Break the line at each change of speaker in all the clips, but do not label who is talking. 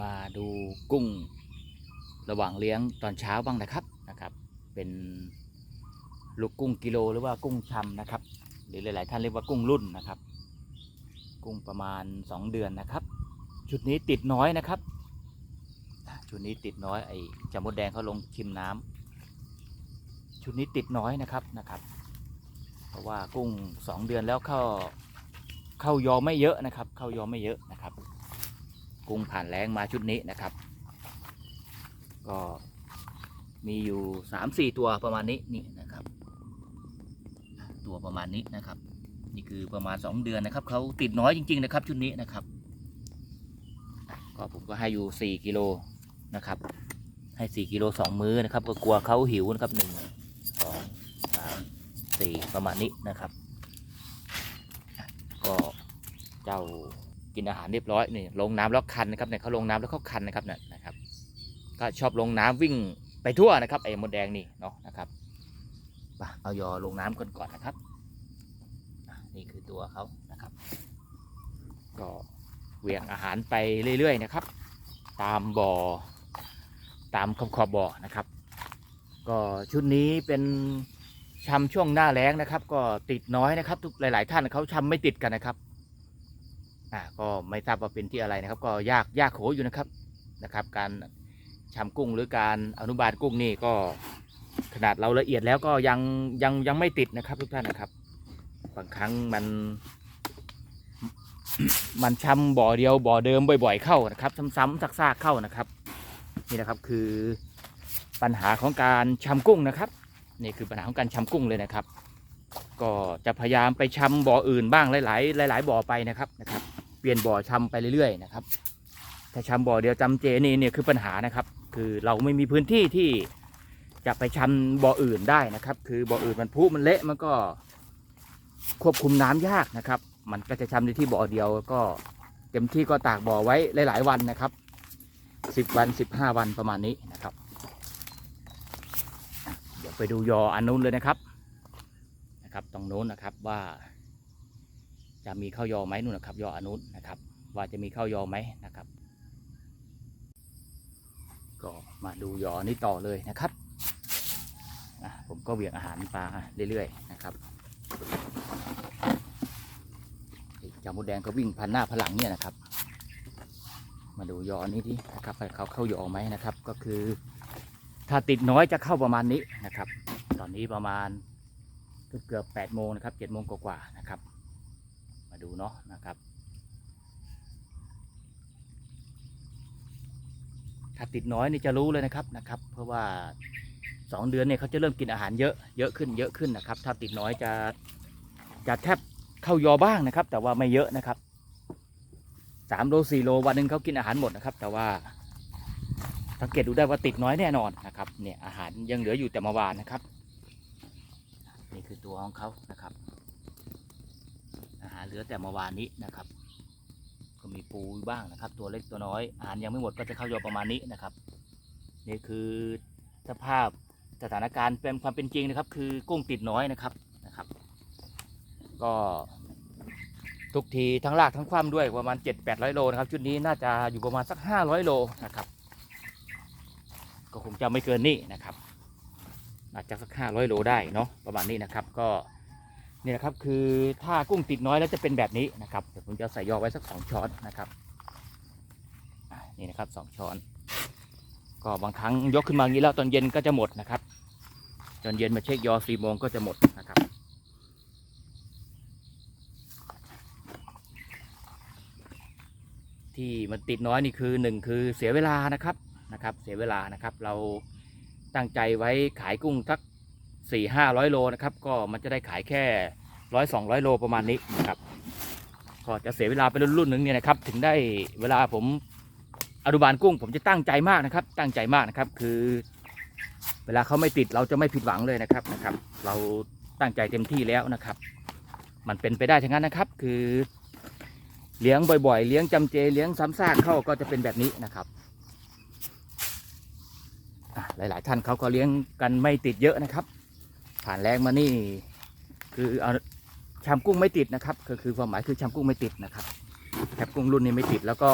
มาดูกุ้งระหว่างเลี้ยงตอนเช้าบ้างนะครับนะครับ เป็นลูกกุ้งกิโลหรือว่ากุ้งชำนะครับ หรือหลาย ๆ ท่านเรียกว่ากุ้งรุ่นนะครับ กุ้งประมาณ 2 เดือนนะครับ ชุดนี้ติดน้อยนะครับชุดนี้ติดน้อยไอ้จามดแดงเขาลงชิมน้ำชุดนี้ติดน้อยนะครับนะครับ เพราะว่ากุ้ง 2 เดือนแล้วเข้าเข้ายอไม่เยอะนะครับ เข้ายอไม่เยอะนะครับ กุ้งผ่านแรงมาชุดนี้นะครับ ก็มีอยู่สามสี่ตัวประมาณนี้นี่นะครับ ตัวประมาณนี้นะครับ นี่คือประมาณสองเดือนนะครับเขาติดน้อยจริง ๆ นะครับ ชุดนี้นะครับ ก็ผมก็ให้อยู่สี่กิโลนะครับ ให้สี่กิโลสองมื้อนะครับ ก็กลัวเขาหิวนะครับหนึ่งสองสามสี่ประมาณนี้นะครับ ก็เจ้า กินอาหารเรียบร้อยนี่ลงน้ำแล้วคันนะครับเนี่ยเขาลงน้ำแล้วเขาคันนะครับเนี่ยนะครับ ก็ชอบลงน้ำวิ่งไปทั่วนะครับไอ้มดแดงนี่เนาะนะครับมาเอายอลงน้ำก่อนก่อนนะครับนี่คือตัวเขานะครับ ก็เหวี่ยงอาหารไปเรื่อยๆนะครับ ตามบ่อตามขอบขอบบ่อนะครับ ก็ชุดนี้เป็นชำช่วงหน้าแล้งนะครับ ก็ติดน้อยนะครับ ทุกหลาย ๆ ท่านเขาชำไม่ติดกันนะครับ อ่าก็ไม่ทราบว่าเป็นที่อะไรนะครับ ก็ยากยากโขอยู่นะครับนะครับ การชำกุ้งหรือการอนุบาลกุ้งนี่ก็ขนาดเราละเอียดแล้วก็ยังยังยังไม่ติดนะครับทุกท่านนะครับ บางครั้งมัน มันชำบ่อเดียวบ่อเดิมบ่อย ๆเข้านะครับซ้ำๆซากๆเข้านะครับ นี่นะครับคือปัญหาของการชำกุ้งนะครับนี่คือปัญหาของการชำกุ้งเลยนะครับ ก็จะพยายามไปชำบ่ออื่นบ้างหลาย ๆ หลาย ๆ บ่อไปนะครับนะครับ เปลี่ยนบ่อชำไปเรื่อยๆนะครับถ้าชำบ่อเดียวจำเจนี่เนี่ยคือปัญหานะครับ คือเราไม่มีพื้นที่ที่จะไปชำบ่ออื่นได้นะครับ คือบ่ออื่นมันพุมันเละมันก็ควบคุมน้ำยากนะครับ มันก็จะชำในที่บ่อเดียวก็เต็มที่ก็ตากบ่อไว้หลาย ๆ วันนะครับสิบวันสิบห้าวันประมาณนี้นะครับ เดี๋ยวไปดูยออันนู้นเลยนะครับนะครับ ตรงโน้นนะครับว่า จะมีข้าวยอไหมนู่นนะครับ ยออนุนนะครับ ว่าจะมีข้าวยอไหมนะครับ ก็มาดูยอนี้ต่อเลยนะครับผมก็เหวี่ยงอาหารปลาเรื่อยๆนะครับไอ้เจามุดแดงก็วิ่งพันหน้าพนหลังเนี่ยนะครับ มาดูยอนี้ที่นะครับเขาเข้ายอไหมนะครับ ก็คือ ถ้าติดน้อยจะเข้าประมาณนี้นะครับ ตอนนี้ประมาณเกือบแปดโมงนะครับเจ็ดโมงกว่าๆนะครับ ดูเนาะนะครับ ถ้าติดน้อยนี่จะรู้เลยนะครับนะครับ เพราะว่าสองเดือนเนี่ยเขาจะเริ่มกินอาหารเยอะเยอะขึ้นเยอะขึ้นนะครับ ถ้าติดน้อยจะจะแทบเข้ายอบ้างนะครับ แต่ว่าไม่เยอะนะครับสามโลสี่โลวันหนึ่งเขากินอาหารหมดนะครับ แต่ว่าสังเกตดูได้ว่าติดน้อยแน่นอนนะครับเนี่ยอาหารยังเหลืออยู่แต่เมื่อวานนะครับ นี่คือตัวของเขานะครับ เหลือแต่เมื่อวานนี้นะครับ ก็มีปูบ้างนะครับ ตัวเล็กตัวน้อย อาหารยังไม่หมดก็จะเข้ายอประมาณนี้นะครับ นี่คือสภาพสถานการณ์เป็นความเป็นจริงนะครับ คือกุ้งติดน้อยนะครับนะครับ ก็ทุกทีทั้งลากทั้งคว่ำด้วยประมาณ 7 8 0 0 โลนะครับ ชุดนี้น่าจะอยู่ประมาณสัก 500 โลนะครับ ก็คงจะไม่เกินนี้นะครับอาจจะสัก 500 โลได้เนาะประมาณนี้นะครับก็ นี่นะครับคือถ้ากุ้งติดน้อยแล้วจะเป็นแบบนี้นะครับเดี๋ยวผมจะใส่ยอไว้สักสองช้อนนะครับนี่นะครับสองช้อน ก็บางครั้งยกขึ้นมาอย่างนี้แล้วตอนเย็นก็จะหมดนะครับตอนเย็นมาเช็คยอสี่โมงก็จะหมดนะครับที่มันติดน้อยนี่คือหนึ่งคือเสียเวลานะครับนะครับ เสียเวลานะครับ เราตั้งใจไว้ขายกุ้งสัก สี่ห้าร้อยโลนะครับ ก็มันจะได้ขายแค่ร้อยสองร้อยโลประมาณนี้นะครับก็จะเสียเวลาไปรุ่นรุ่นหนึ่งเนี่ยนะครับ ถึงได้เวลาผมอนุบาลกุ้ง ผมจะตั้งใจมากนะครับ ตั้งใจมากนะครับ คือ เวลาเขาไม่ติดเราจะไม่ผิดหวังเลยนะครับนะครับ เราตั้งใจเต็มที่แล้วนะครับ มันเป็นไปได้ทั้งนั้นนะครับ คือเลี้ยงบ่อยๆ เลี้ยงจำเจ เลี้ยงซ้ำซากเข้าก็จะเป็นแบบนี้นะครับหลายๆท่านเขาก็เลี้ยงกันไม่ติดเยอะนะครับ ผ่านแรงมานี่ คือเอาชามกุ้งไม่ติดนะครับ ก็คือความหมายคือชามกุ้งไม่ติดนะครับแคบกุ้งรุ่นนี้ไม่ติดแล้วก็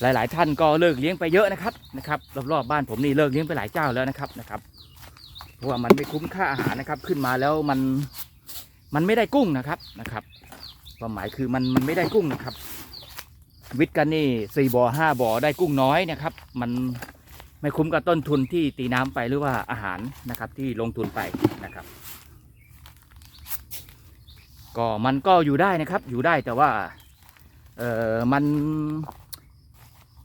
หลาย ๆ ท่านก็เลิกเลี้ยงไปเยอะนะครับนะครับรอบๆบ้านผมนี่เลิกเลี้ยงไปหลายเจ้าแล้วนะครับนะครับเพราะว่ามันไม่คุ้มค่าอาหารนะครับ ขึ้นมาแล้วมันมันไม่ได้กุ้งนะครับนะครับความหมายคือมันมันไม่ได้กุ้งนะครับ วิทย์กันนี่สี่บ่อห้าบ่อได้กุ้งน้อยนะครับ มัน ไม่คุ้มกับต้นทุนที่ตีน้ำไปหรือว่าอาหารนะครับที่ลงทุนไปนะครับ ก็มันก็อยู่ได้นะครับ อยู่ได้แต่ว่าเออมัน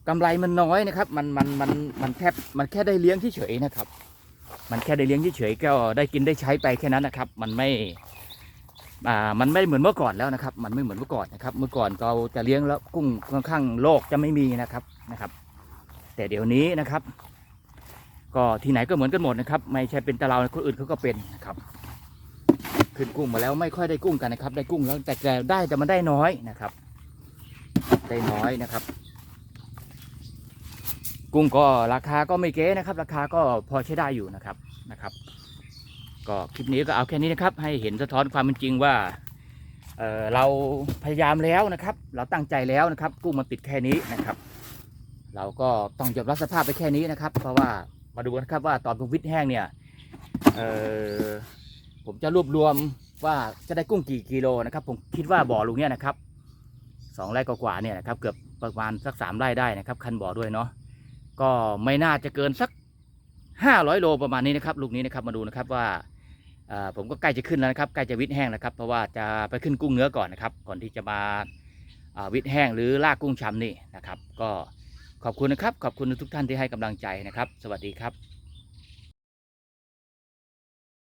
กำไรมันน้อยนะครับ มันมันมันมันแค่มันแค่ได้เลี้ยงเฉยๆนะครับ มันแค่ได้เลี้ยงเฉยๆก็ได้กินได้ใช้ไปแค่นั้นนะครับ มันไม่อ่ามันไม่เหมือนเมื่อก่อนแล้วนะครับ มันไม่เหมือนเมื่อก่อนนะครับ เมื่อก่อนเราจะเลี้ยงแล้วกุ้งค่อนข้างโลกจะไม่มีนะครับนะครับ แต่เดี๋ยวนี้นะครับ ก็ที่ไหนก็เหมือนกันหมดนะครับ ไม่ใช่เป็นแต่เราคนอื่นเขาก็เป็นนะครับ ขึ้นกุ้งมาแล้วไม่ค่อยได้กุ้งกันนะครับ ได้กุ้งแล้วแต่แต่ได้แต่มันได้น้อยนะครับ ได้น้อยนะครับ กุ้งก็ราคาก็ไม่เก๊นะครับ ราคาก็พอใช้ได้อยู่นะครับนะครับ ก็คลิปนี้ก็เอาแค่นี้นะครับ ให้เห็นสะท้อนความเป็นจริงว่าเเราพยายามแล้วนะครับ เราตั้งใจแล้วนะครับ กุ้งมันติดแค่นี้นะครับ เราก็ต้องยอมรับสภาพไปแค่นี้นะครับ เพราะว่ามาดูกันครับว่าตอนผมวิทย์แห้งเนี่ยเออผมจะรวบรวมว่าจะได้กุ้งกี่กิโลนะครับ ผมคิดว่าบ่อลุงเนี่ยนะครับสองไร่กว่าเนี่ยนะครับเกือบประมาณสักสามไร่ได้นะครับ คันบ่อด้วยเนาะก็ไม่น่าจะเกินสักห้าร้อยโลประมาณนี้นะครับ ลูกนี้นะครับมาดูนะครับว่าผมก็ใกล้จะขึ้นแล้วนะครับใกล้จะวิทย์แห้งแล้วครับเพราะว่าจะไปขึ้นกุ้งเนื้อก่อนนะครับ ก่อนที่จะมาวิทย์แห้งหรือลากกุ้งชำนี่นะครับ ก็ ขอบคุณนะครับ ขอบคุณทุกท่านที่ให้กำลังใจนะครับ สวัสดีครับ